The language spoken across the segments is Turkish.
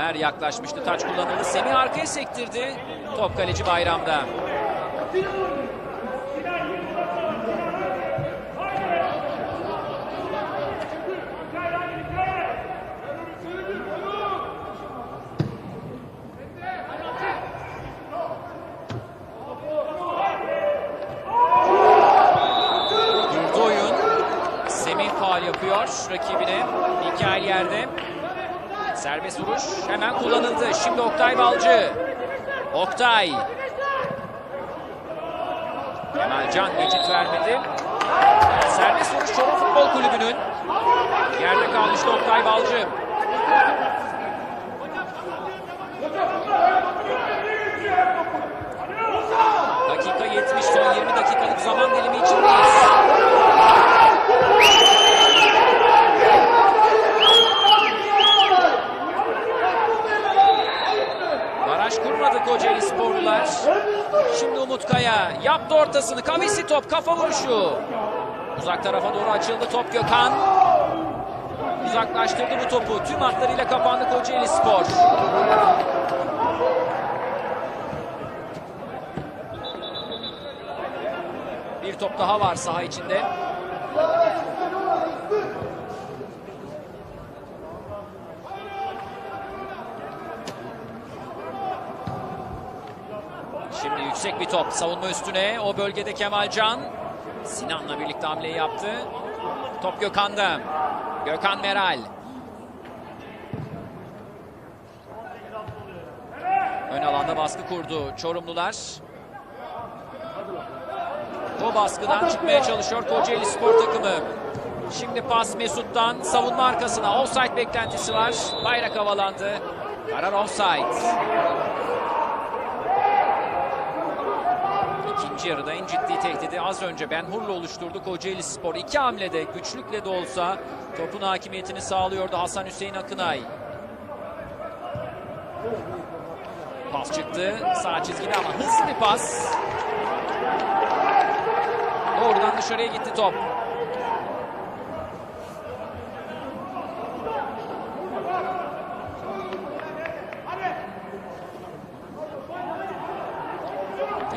Ömer yaklaşmıştı. Taç kullanıldı. Semih arkaya sektirdi. Top kaleci Bayram'da. Durdu oyun. Semih faal yapıyor rakibine. Mikael yerde. Serbest vuruş hemen kullanıldı. Şimdi Oktay Balcı. Oktay. Kemalcan geçit vermedi. Serbest vuruş Çorum Futbol Kulübü'nün. Yerde kalmıştı Oktay Balcı. Kocaeli sporlular. Şimdi Umut Kaya yaptı ortasını. Kavisi top kafa vuruşu. Uzak tarafa doğru açıldı top Gökhan. Uzaklaştırdı bu topu. Tüm hatlarıyla kapandı Kocaeli Spor. Bir top daha var saha içinde. Şimdi yüksek bir top savunma üstüne. O bölgede Kemalcan. Sinan'la birlikte hamleyi yaptı. Top Gökhan'da. Gökhan Meral. Ön alanda baskı kurdu Çorumlular. O baskıdan çıkmaya çalışıyor Kocaeli Spor takımı. Şimdi pas Mesut'tan savunma arkasına offside beklentisi var. Bayrak havalandı. Karar offside. İkinci yarıda en ciddi tehdidi az önce Ben Hur'la oluşturdu Kocaeli Spor. İki hamlede güçlükle de olsa topun hakimiyetini sağlıyordu Hasan Hüseyin Akınay. Pas çıktı sağ çizgide ama hızlı bir pas. Doğrudan dışarıya gitti top.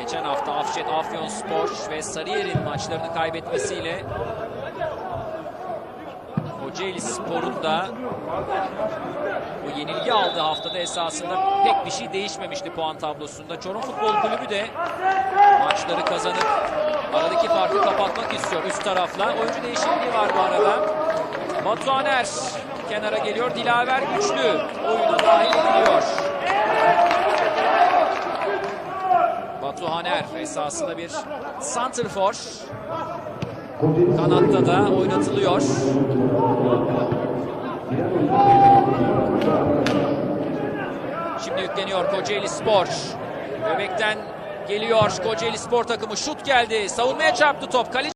Geçen hafta Afşet Afyonspor ve Sarıyer'in maçlarını kaybetmesiyle Kocaeli Spor'un da bu yenilgi aldığı haftada esasında pek bir şey değişmemişti puan tablosunda. Çorum Futbol Kulübü de maçları kazanıp aradaki farkı kapatmak istiyor üst tarafla. Oyuncu değişikliği var bu arada. Batuhaner kenara geliyor. Dilaver güçlü oyuna dahil ediliyor. Batuhaner esasında bir santrfor. Kanatta da oynatılıyor. Şimdi yükleniyor Kocaeli Spor. Göbekten geliyor Kocaeli Spor takımı. Şut geldi. Savunmaya çarptı top. Kaleci